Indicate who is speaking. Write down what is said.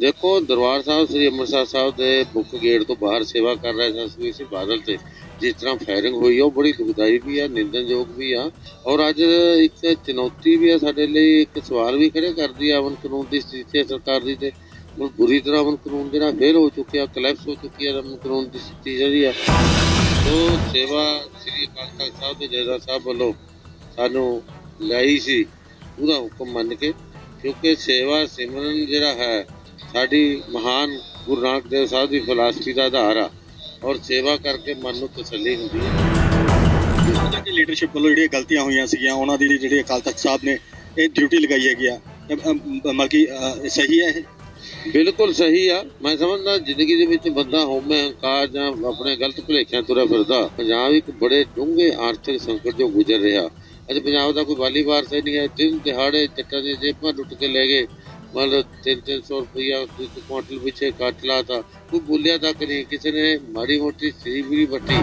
Speaker 1: ਦੇਖੋ ਦਰਬਾਰ ਸਾਹਿਬ, ਸ੍ਰੀ ਅੰਮ੍ਰਿਤਸਰ ਸਾਹਿਬ ਦੇ ਮੁੱਖ ਗੇਟ ਤੋਂ ਬਾਹਰ ਸੇਵਾ ਕਰ ਰਹੇ ਸਨ ਸੁਖਬੀਰ ਸਿੰਘ ਬਾਦਲ ਤੇ। ਜਿਸ ਤਰ੍ਹਾਂ ਫਾਇਰਿੰਗ ਹੋਈ ਆ, ਉਹ ਬੜੀ ਦੁਖਦਾਈ ਵੀ ਆ ਨਿੰਦਨਯੋਗ ਵੀ ਆ। ਔਰ ਅੱਜ ਇੱਕ ਚੁਣੌਤੀ ਵੀ ਆ ਸਾਡੇ ਲਈ, ਇੱਕ ਸਵਾਲ ਵੀ ਖੜੇ ਕਰਦੀ ਆ ਅਮਨ ਕਾਨੂੰਨ ਦੀ ਸਥਿਤੀ ਹੈ ਸਰਕਾਰ ਦੀ ਤੇ। ਹੁਣ ਬੁਰੀ ਤਰ੍ਹਾਂ ਅਮਨ ਕਾਨੂੰਨ ਜਿਹੜਾ ਫੇਲ ਹੋ ਚੁੱਕਿਆ ਕਲੈਪਸ ਹੋ ਚੁੱਕੀ ਹੈ ਅਮਨ ਕਾਨੂੰਨ ਦੀ ਸਥਿਤੀ ਜਿਹੜੀ ਆ। ਉਹ ਸੇਵਾ ਸ੍ਰੀ ਅਕਾਲ ਤਖਤ ਸਾਹਿਬ ਦੇ ਜੈਦਾ ਸਾਹਿਬ ਵੱਲੋਂ ਸਾਨੂੰ ਲਈ ਸੀ, ਉਹਦਾ ਹੁਕਮ ਮੰਨ ਕੇ, ਕਿਉਂਕਿ ਸੇਵਾ ਸਿਮਰਨ ਜਿਹੜਾ ਹੈ ਸਾਡੀ ਮਹਾਨ ਗੁਰੂ ਨਾਨਕ ਦੇਵ ਸਾਹਿਬ ਦੀ ਫਿਲਾਸਫੀ ਦਾ ਆਧਾਰ ਆ ਔਰ ਸੇਵਾ ਕਰਕੇ ਮਨ ਨੂੰ ਤਸੱਲੀ ਹੁੰਦੀ ਹੈ।
Speaker 2: ਉਹਨਾਂ ਦੀ ਲੀਡਰਸ਼ਿਪ ਵੱਲੋਂ ਜਿਹੜੀਆਂ ਗਲਤੀਆਂ ਹੋਈਆਂ ਸੀਗੀਆਂ ਉਹਨਾਂ ਦੀ ਜਿਹੜੀ ਅਕਾਲ ਤਖਤ ਸਾਹਿਬ ਨੇ ਇਹ ਡਿਊਟੀ ਲਗਾਈ ਹੈਗੀ ਆ। ਮਤਲਬ ਕਿ ਅ, ਸਹੀ ਹੈ ਇਹ?
Speaker 1: ਬਿਲਕੁਲ ਸਹੀ ਆ। ਮੈਂ ਸਮਝਦਾ ਜ਼ਿੰਦਗੀ ਦੇ ਵਿੱਚ ਬੰਦਾ ਹੋਮੇ ਹੰਕਾਰ ਜਾਂ ਆਪਣੇ ਗਲਤ ਭੁਲੇਖਿਆਂ ਤੁਰਿਆ ਫਿਰਦਾ ਪੰਜਾਬ ਇੱਕ ਬੜੇ ਡੂੰਘੇ ਆਰਥਿਕ ਸੰਕਟ ਜੋ ਗੁਜ਼ਰ ਰਿਹਾ। ਅੱਜ ਪੰਜਾਬ ਦਾ ਕੋਈ ਵਾਲੀ ਵਾਰਸ ਨਹੀਂ ਹੈ ਦਿਨ ਦਿਹਾੜੇ ਜੱਟਾਂ ਦੀਆਂ ਜੇਬਾਂ ਲੁੱਟ ਕੇ ਲੈ ਗਏ ਮਤਲਬ 3-300 ਰੁਪਇਆ ਇੱਕ ਕੁਆਂਟਲ ਪਿੱਛੇ ਕੱਟ ਲਾਤਾ। ਕੋਈ ਬੋਲਿਆ ਤੱਕ ਨਹੀਂ ਕਿਸੇ ਨੇ ਮਾੜੀ ਮੋਟੀ ਸੀ ਵੱਟੀ।